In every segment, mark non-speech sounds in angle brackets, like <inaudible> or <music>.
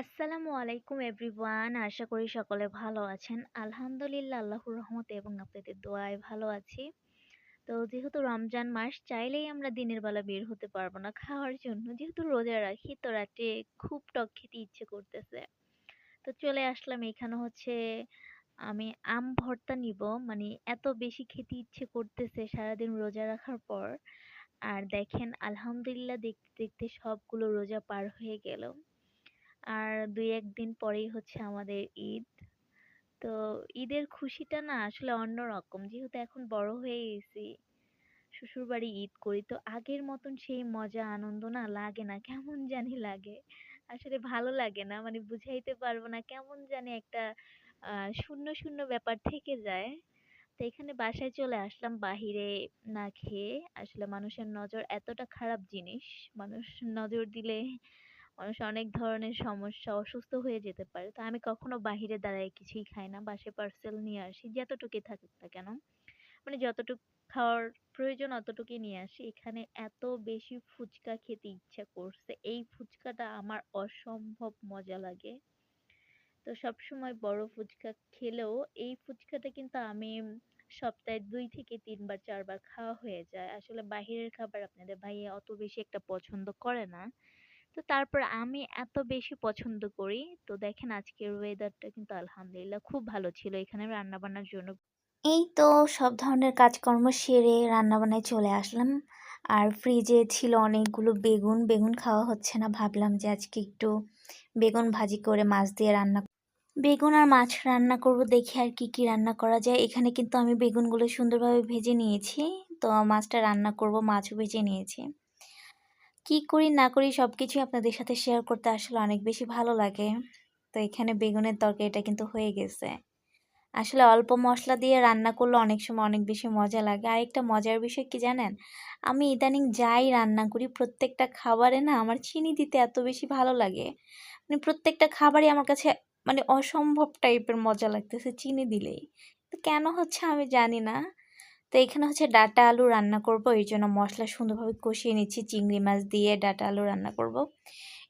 আসসালামু আলাইকুম এভরিওয়ান। আশা করি সকলে ভালো আছেন। আলহামদুলিল্লাহ, আল্লাহর রহমতে এবং আপনাদের দোয়ায় ভালো আছি। তো যেহেতু রমজান মাস, চাইলেই আমরা দিনের বেলা বের হতে পারব না খাওয়ার জন্য। যেহেতু রোজা রাখি, তো রাতে খুব টক খেতে ইচ্ছে করতেছে। তো চলে আসলাম, এখানে হচ্ছে আমি আম ভর্তা নিব। মানে এত বেশি খেতে ইচ্ছে করতেছে সারাদিন রোজা রাখার পর। আর দেখেন, আলহামদুলিল্লাহ দেখতে দেখতে সবগুলো রোজা পার হয়ে গেল। আর দুই একদিন পরেই হচ্ছে আমাদের ঈদ। তো ঈদের খুশিটা না আসলে অন্যরকম। যেহেতু এখন বড় হয়ে গেছি, শ্বশুরবাড়ি ঈদ করি, তো আগের মতন সেই মজা, আনন্দ না লাগে না। কেমন জানি লাগে। আসলে ভালো লাগে না মানে বুঝাইতে পারব না কেমন জানি একটা আহ শূন্য শূন্য ব্যাপার থেকে যায়। তো এখানে বাসায় চলে আসলাম বাহিরে না খেয়ে। আসলে মানুষের নজর এতটা খারাপ জিনিস, মানুষ নজর দিলে মানুষ অনেক ধরনের সমস্যা, অসুস্থ হয়ে যেতে পারে। তো আমি কখনো বাহিরে দাঁড়ায় কিছুই খাই না, বাসায় পার্সেল নিয়ে আসি, যতটুকুই থাকুক না কেন। মানে যতটুকু খাওয়ার প্রয়োজন অতটুকুই নিয়ে আসি। এখানে এত বেশি ফুচকা খেতে ইচ্ছা করছে। এই ফুচকাটা আমার অসম্ভব মজা লাগে। তো সবসময় বড় ফুচকা খেলেও এই ফুচকাটা কিন্তু আমি সপ্তাহে দুই থেকে তিনবার, চারবার খাওয়া হয়ে যায়। আসলে বাহিরের খাবার আপনাদের ভাইয়া অত বেশি একটা পছন্দ করে না। তো তারপর আমি এত বেশি পছন্দ করি। তো দেখেন আজকের ওয়েদারটা কিন্তু আলহামদুলিল্লাহ খুব ভালো ছিল এখানে রান্না বান্নার জন্য। এই তো সব ধরনের কাজকর্ম সেরে রান্নাবান্নায় চলে আসলাম। আর ফ্রিজে ছিল অনেকগুলো বেগুন। বেগুন খাওয়া হচ্ছে না। ভাবলাম যে আজকে একটু বেগুন ভাজি করে মাছ দিয়ে রান্না বেগুন আর মাছ রান্না করব দেখি আর কি কি রান্না করা যায়। এখানে কিন্তু আমি বেগুনগুলো সুন্দরভাবে ভেজে নিয়েছি। তো মাছটা রান্না করব, মাছও ভেজে নিয়েছি। কি করি, না করি সব কিছুই আপনাদের সাথে শেয়ার করতে আসলে অনেক বেশি ভালো লাগে। তো এখানে বেগুনের তরকারিটা কিন্তু হয়ে গেছে। আসলে অল্প মশলা দিয়ে রান্না করলে অনেক সময় অনেক বেশি মজা লাগে। আর একটা মজার বিষয় কি জানেন? আমি ইদানিং যাই রান্না করি, প্রত্যেকটা খাবারে না আমার চিনি দিতে এত বেশি ভালো লাগে। মানে প্রত্যেকটা খাবারই আমার কাছে মানে অসম্ভব টাইপের মজা লাগতেছে চিনি দিলেই। তো কেন হচ্ছে আমি জানি না। তো এখানে হচ্ছে ডাটা আলু রান্না করব। এই জন্য মশলা সুন্দরভাবে কষিয়ে নিচ্ছি। চিংড়ি মাছ দিয়ে ডাটা আলু রান্না করব।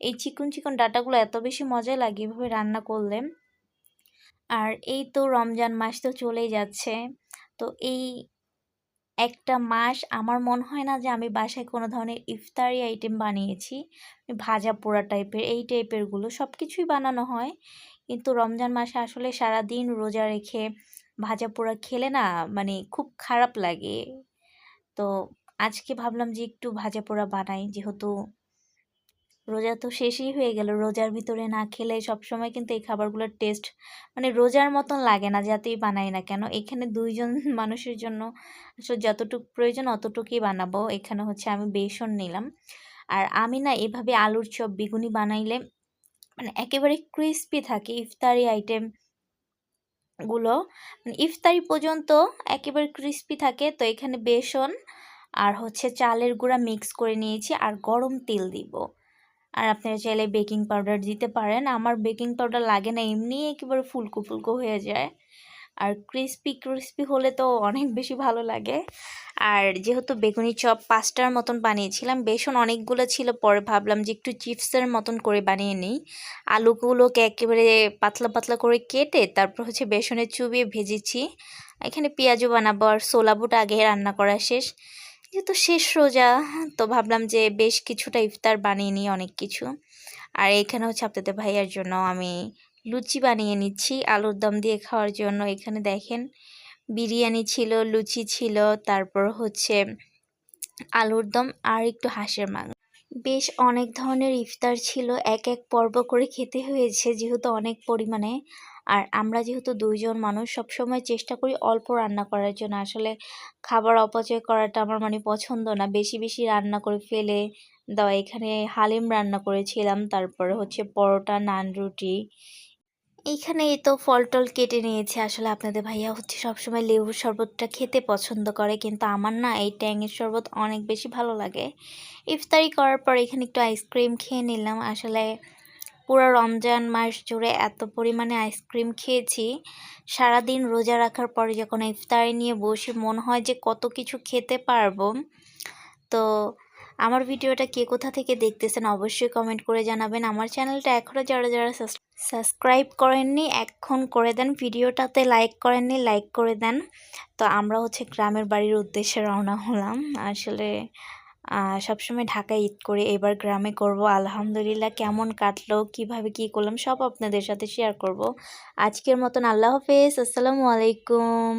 এই চিকন চিকন ডাটাগুলো এত বেশি মজা লাগে এভাবে রান্না করলে। আর এই তো রমজান মাস তো চলেই যাচ্ছে। তো এই একটা মাস আমার মনে হয় না যে আমি বাসায় কোনো ধরনের ইফতারি আইটেম বানিয়েছি। ভাজা পোড়া টাইপের, এই টাইপেরগুলো সব কিছুই বানানো হয়। কিন্তু রমজান মাসে আসলে সারা দিন রোজা রেখে ভাজা পোড়া খেলে না মানে খুব খারাপ লাগে। তো আজকে ভাবলাম যে একটু ভাজা পোড়া বানাই, যেহেতু রোজা তো শেষই হয়ে গেল, রোজার ভিতরে না খেলে সবসময় কিন্তু এই খাবারগুলোর টেস্ট মানে রোজার মতন লাগে না, যাতেই বানাই না কেন। এখানে দুইজন <laughs> মানুষের জন্য আসলে যতটুকু প্রয়োজন অতটুকুই বানাবো। এখানে হচ্ছে আমি বেসন নিলাম। আর আমি না এভাবে আলুর চপ, বেগুনি বানাইলে মানে একেবারে ক্রিস্পি থাকে, ইফতারি আইটেম গুলো। ইফতারি পর্যন্ত একেবারে ক্রিস্পি থাকে, তো এখানে বেসন আর হচ্ছে চালের গুঁড়া মিক্স করে নিয়েছি আর গরম তেল দিব। আর আপনারা চাইলে বেকিং পাউডার দিতে পারেন। আমার বেকিং পাউডার লাগে না, এমনি একেবারে ফুলকো ফুলকো হয়ে যায়। আর ক্রিস্পি ক্রিস্পি হলে তো অনেক বেশি ভালো লাগে। আর যেহেতু বেগুনি চপ পাঁচটার মতন বানিয়েছিলাম, বেসন অনেকগুলো ছিল, পরে ভাবলাম যে একটু চিপসের মতন করে বানিয়ে নিই। আলুগুলোকে একেবারে পাতলা পাতলা করে কেটে তারপর হচ্ছে বেসনে চুবিয়ে ভেজেছি। এখানে পেঁয়াজও বানাবো আর সোলা বুট আগে রান্না করা শেষ। যেহেতু শেষ রোজা, তো ভাবলাম যে বেশ কিছুটা ইফতার বানিয়ে নিই অনেক কিছু। আর এখানে হচ্ছে আপনাদের ভাইয়ার জন্য আমি লুচি বানিয়ে নিচ্ছি। আলুর দম দিয়ে খাওয়ার জন্য এখানে দেখেন বিরিয়ানি ছিল, লুচি ছিল, তারপর হচ্ছে আলুর দম আর একটু হাঁসের মাংস। বেশ অনেক ধরনের ইফতার ছিল, এক এক পর্ব করে খেতে হয়েছে যেহেতু অনেক পরিমাণে। আর আমরা যেহেতু দুইজন মানুষ, সবসময় চেষ্টা করি অল্প রান্না করার জন্য। আসলে খাবার অপচয় করাটা আমার মানে পছন্দ না। বেশি বেশি রান্না করে ফেলে দেওয়া। এখানে হালিম রান্না করেছিলাম, তারপরে হচ্ছে পরোটা, নান, রুটি এইখানে এই তো ফল টল কেটে নিয়েছে আসলে আপনাদের ভাইয়া। হচ্ছে সবসময় লেবুর শরবতটা খেতে পছন্দ করে, কিন্তু আমার না এই ট্যাঙের শরবত অনেক বেশি ভালো লাগে। ইফতারি করার পর এখানে একটু আইসক্রিম খেয়ে নিলাম। আসলে পুরো রমজান মাস জুড়ে এত পরিমাণে আইসক্রিম খেয়েছি। সারাদিন রোজা রাখার পরে যখন ইফতারি নিয়ে বসে মনে হয় যে কত কিছু খেতে পারব। তো আমার ভিডিওটা কে কোথা থেকে দেখতেছেন অবশ্যই কমেন্ট করে জানাবেন। আমার চ্যানেলটা এখনও যারা যারা সাবস্ক্রাইব করেননি, এখন করে দেন। ভিডিওটাতে লাইক করেননি লাইক করে দেন। তো আমরা হচ্ছে গ্রামের বাড়ির উদ্দেশ্যে রওনা হলাম। আসলে সবসময় ঢাকায় ঈদ করে, এবার গ্রামে করব। আলহামদুলিল্লাহ কেমন কাটলো, কীভাবে কি করলাম, সব আপনাদের সাথে শেয়ার করব। আজকের মতন আল্লাহ হাফেজ, আসসালামু আলাইকুম।